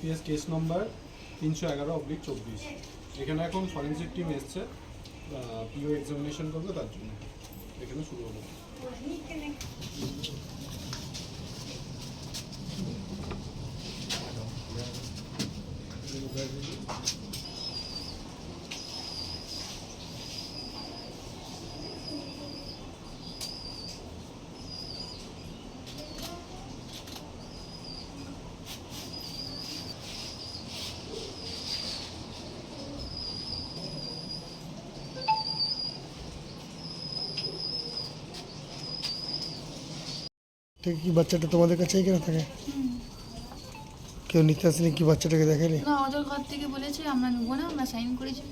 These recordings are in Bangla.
পিএস কেস নম্বর তিনশো এগারো অব্লিক চব্বিশ। এখানে এখন ফরেন্সিক টিম এসছে পিও এক্সামিনেশন করবে, তার জন্য এখানে শুরু হলো কি বাচ্চাটা তোমাদের কাছে এখানে থাকে? কেউ নিতে আসেনি কি বাচ্চাটাকে দেখালি না ওদের ঘর থেকে বলেছে আমরা নেব না আমরা সাইন করেছি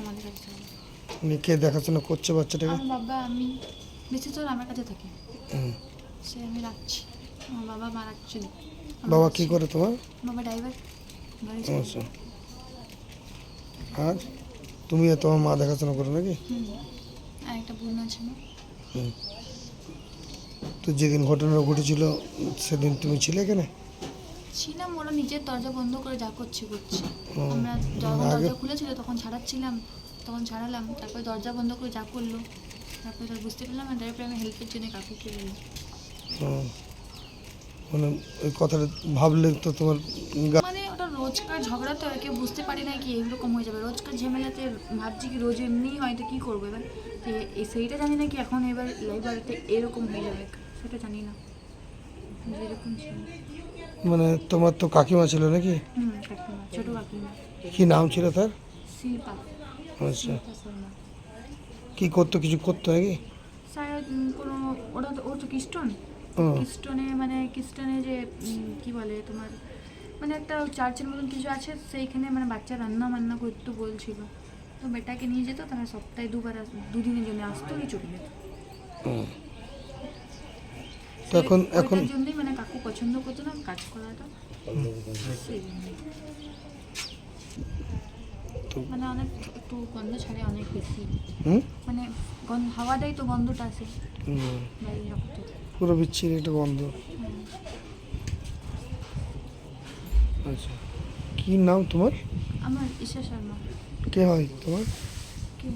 আমাদের কাছে উনি কে দেখাশোনা করছে বাচ্চাটাকে? আমার বাবা আমি বেশি তোর আমার কাছে থাকে। সে আমি রাখছি। আমার বাবা মা রাখছে বাবা কি করে তোমার? বাবা ড্রাইভার আচ্ছা আর? তুমি আর তোমার মা দেখাশোনা করো নাকি? একটা বোন আছে না? হুম। তো যেদিন ঘটনা ঘটেছিল সেদিন তুমি ছিলে এখানে? ছিলাম ওরা নিজের দরজা বন্ধ করে যা করছে করছে। আমরা যখন দরজা খুলেছিল তখন ছাড়াচ্ছিলাম তখন ছাড়ালাম তারপরে দরজা বন্ধ করে যা করল। তারপরে তার বুঝতে পারলাম আর তারপরে আমি হেল্পের জন্য কাকুকে বললাম মানে ওই কথাটা ভাবলে তো তোমার মানে ওটা রোজকার ঝগড়া তো আর কেউ বুঝতে পারি না কি এরকম হয়ে যাবে। রোজকার ঝামেলাতে ভাবছি কি রোজ এমনিই হয় তো কী করব এবার? সেইটা জানি না কি এখন এবার লাইব্রেরিতে এরকম হয়ে যাবে। সেটা জানি না। যেরকম ছিল। মানে তোমার তো কাকিমা ছিল নাকি? হুম কাকিমা ছোটো কাকিমা। কি নাম ছিল তার? শিল্পা। আচ্ছা। শিল্পা শর্মা। কি করতো কিছু করতো নাকি? উম, কোনো ওরা তো ওর তো কিস্টন। ও। কিস্টনে মানে কিস্টনে যে উম, কি বলে তোমার মানে একটা চার্চের মতন কিছু আছে সেইখানে মানে বাচ্চা রান্না বান্না করতে বলছিল। তো বেটাকে নিয়ে যেত তারা সপ্তাহে দুবার আস- দুদিনের জন্য আসতো কি চলে যেত। হুম। তো এখন এখন জন্যই মানে কাকু পছন্দ করতো না কাজ করাটা। তো- মানে অনেক একটু গন্ধ ছাড়ে অনেক বেশি। মানে গন্ধ হাওয়া দেয় তো গন্ধটা আসে পুরো বিচ্ছিরি একটা গন্ধ। আচ্ছা। কি নাম তোমার? আমার ঈশা শর্মা। কে হয় তোমার? কি?